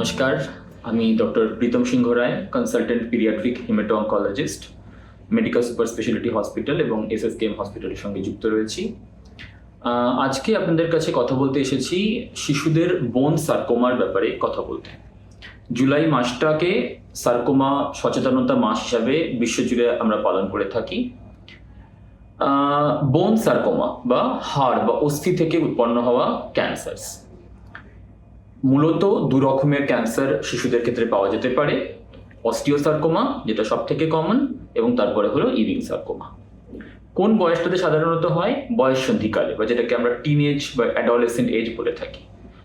নমস্কার, আমি doctor Pritam Singha Roy consultant paediatric haemato oncologist medical super speciality hospital এবং SSKM হসপিটালের সঙ্গে যুক্ত রয়েছি। আজকে আপনাদের কাছে কথা বলতে এসেছি শিশুদের বোন সার্কোমার ব্যাপারে কথা বলতে। জুলাই মাসটাকে সার্কোমা সচেতনতা মাস হিসাবে বিশ্বজুড়ে আমরা পালন করে থাকি। বোন সার্কোমা বা হাড় বা অস্থি থেকে উৎপন্ন হওয়া ক্যান্সার্স মূলত দু রকমের ক্যান্সার শিশুদের ক্ষেত্রে পাওয়া যেতে পারে অস্টিওসার্কোমা যেটা সব থেকে কমন এবং তারপরে হলো ইভিং সার্কোমা কোন বয়সটাতে সাধারণত হয়? বয়স সন্ধিকালে, বা যেটাকে আমরা টিন এজ বা অ্যাডোলেসেন্ট এজ বলে থাকি।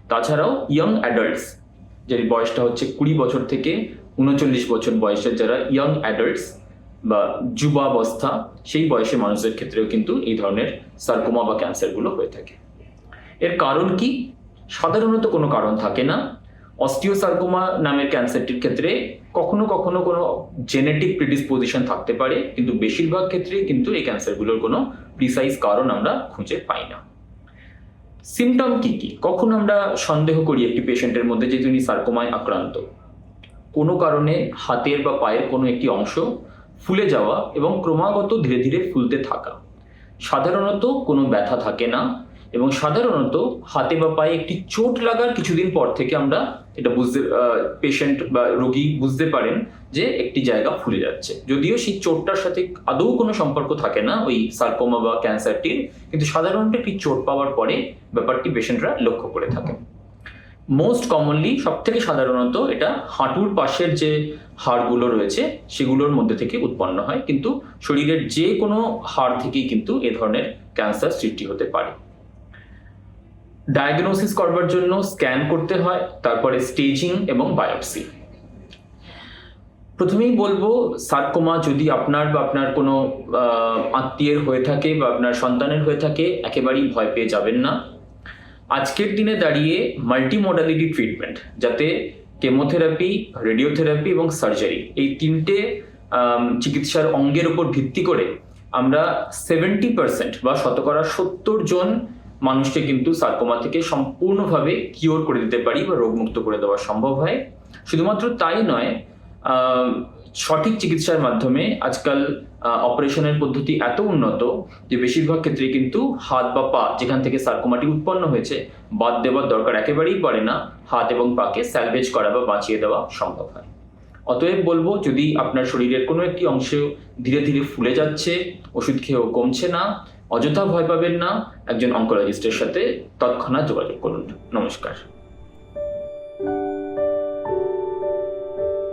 তাছাড়াও ইয়াং অ্যাডাল্টস যে বয়সটা হচ্ছে কুড়ি বছর থেকে উনচল্লিশ বছর বয়সের যারা ইয়াং অ্যাডাল্টস বা যুবাবস্থা, সেই বয়সের মানুষের ক্ষেত্রেও কিন্তু এই ধরনের সার্কোমা বা ক্যান্সারগুলো হয়ে থাকে। এর কারণ কি? সাধারণত কোনো কারণ থাকে না। অস্টিওসার্কোমা নামের ক্যান্সারটির ক্ষেত্রে কখনো কখনো কোনো জেনেটিক প্রিডিসপোজিশন থাকতে পারে, কিন্তু বেশিরভাগ ক্ষেত্রে কিন্তু এই ক্যান্সারগুলোর কোনো প্রিসাইজ কারণ আমরা খুঁজে পাই না। সিমটম কি কি? কখন আমরা সন্দেহ করি একটি পেশেন্টের মধ্যে যে তিনি সার্কোমায় আক্রান্ত। কোনো কারণে হাতের বা পায়ের কোনো একটি অংশ ফুলে যাওয়া এবং ক্রমাগত ধীরে ধীরে ফুলতে থাকা। সাধারণত কোনো ব্যথা থাকে না এবং সাধারণত হাতে বা পায়ে একটি চোট লাগার কিছুদিন পর থেকে আমরা এটা বুঝতে পেশেন্ট বা রোগী বুঝতে পারেন যে একটি জায়গা ফুলে যাচ্ছে। যদিও সেই চোটটার সাথে আদৌ কোনো সম্পর্ক থাকে না ওই সার্কোমা বা ক্যান্সারটির কিন্তু সাধারণত একটি চোট পাওয়ার পরে ব্যাপারটি পেশেন্টরা লক্ষ্য করে থাকে মোস্ট কমনলি সব থেকে সাধারণত এটা হাঁটুর পাশের যে হাড়গুলো রয়েছে, সেগুলোর মধ্যে থেকে উৎপন্ন হয়, কিন্তু শরীরের যে কোনো হাড় থেকেই কিন্তু এ ধরনের ক্যান্সার সৃষ্টি হতে পারে। ডায়াগনোসিস করবার জন্য স্ক্যান করতে হয়, তারপরে স্টেজিং এবং বায়োপসি প্রথমেই বলব সার্কোমা যদি আপনার বা আপনার কোনো আত্মীয়ের হয়ে থাকে বা আপনার সন্তানের হয়ে থাকে, একেবারেই ভয় পেয়ে যাবেন না। আজকের দিনে দাঁড়িয়ে মাল্টি মডালিটি ট্রিটমেন্ট যাতে কেমোথেরাপি রেডিওথেরাপি এবং সার্জারি এই তিনটে চিকিৎসার অঙ্গের উপর ভিত্তি করে আমরা সেভেন্টি পার্সেন্ট বা শতকরা সত্তর জন মানুষকে কিন্তু সার্কোমা থেকে সম্পূর্ণভাবে কিওর করে দিতে পারি বা রোগমুক্ত করে দেওয়া সম্ভব হয়। শুধুমাত্র তাই নয় সঠিক চিকিৎসার মাধ্যমে আজকাল অপারেশনের পদ্ধতি এত উন্নত যে বেশিরভাগ ক্ষেত্রে কিন্তু হাত বা পা যেখান থেকে সার্কোমাটি উৎপন্ন হয়েছে, বাদ দেওয়ার দরকার একেবারেই পড়ে না। হাত এবং পাকে স্যালভেজ করা বা বাঁচিয়ে দেওয়া সম্ভব হয়। অতএব বলব, যদি আপনার শরীরের কোনো একটি অংশ ধীরে ধীরে ফুলে যাচ্ছে, ওষুধ খেয়েও কমছে না অযথা ভয় পাবেন না। একজন অঙ্কোলজিস্টের সাথে তৎক্ষণাৎ যোগাযোগ করুন। নমস্কার।